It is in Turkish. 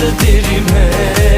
bastı derime